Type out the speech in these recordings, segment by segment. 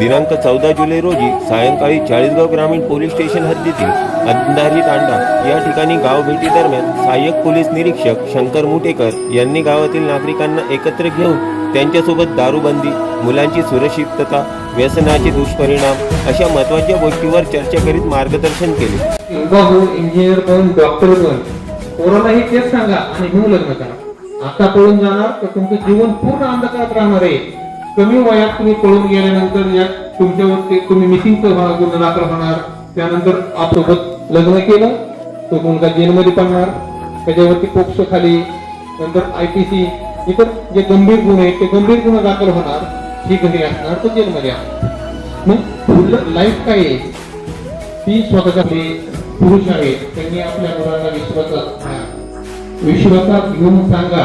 दिनांक चौदा जुलै रोजी सायंकाळी चाळीसगाव ग्रामीण पोलीस स्टेशन हद्दीतील अंधारी तांडा या ठिकाणी गाव भेटी दरम्यान सहाय्यक पोलीस निरीक्षक शंकर मुटेकर यांनी गावातील नागरिकांना एकत्र घेऊन त्यांच्यासोबत दारूबंदी मुलांची सुरक्षितता व्यसनाचे दुष्परिणाम अशा महत्त्वाच्या गोष्टीवर चर्चा करीत मार्गदर्शन केले. इंजिनियर बनून डॉक्टर बनून कोरोना ही तेच सांगा आणि घेऊ लग्न करा. आता पळून जाणार तर तुमचं जीवन पूर्ण अंधकारात राहणार आहे. कमी वयात तुम्ही पळून गेल्यानंतर या तुमच्यावरती तुम्ही मिसिंग गुन्हा दाखल होणार त्यानंतर आपसोबत लग्न केलं तो मुलगा जेलमध्ये पडणार. त्याच्यावरती पोक्सो खाली नंतर आय पी सी इतर जे गंभीर गुन्हे आहेत ते गंभीर गुन्हे दाखल होणार. ही घरी असणार तो जेलमध्ये असणार मग लाईफ काय आहे? ती स्वतःच्या पुरुष आहे. त्यांनी आपल्या मुलांना विश्वासात विश्वासात घेऊन सांगा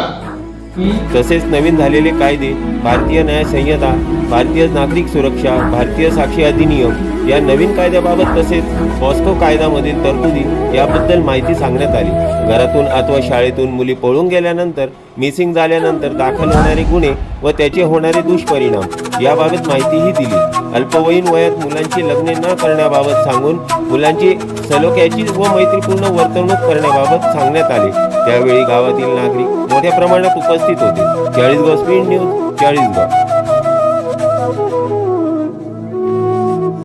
तसेच नवीन झालेले कायदे भारतीय न्याय संहिता भारतीय नागरिक सुरक्षा भारतीय साक्षी अधिनियम. या नवीन कायद्याबाबत तसेच मॉस्को कायद्यामधील तरतुदी याबद्दल माहिती सांगण्यात आली. घरातून अथवा शाळेतून मुली पळून गेल्यानंतर मिसिंग झाल्यानंतर दाखल होणारे गुन्हे व त्याचे होणारे दुष्परिणाम याबाबत माहितीही दिली. अल्पवयीन वयात मुलांची लग्ने न करण्याबाबत सांगून मुलांची सलोख्याची व मैत्रीपूर्ण वर्तणूक करण्याबाबत सांगण्यात आले. त्यावेळी गावातील नागरिक मोठ्या प्रमाणात उपस्थित होते. Chalisgaon speed news Chalisgaon.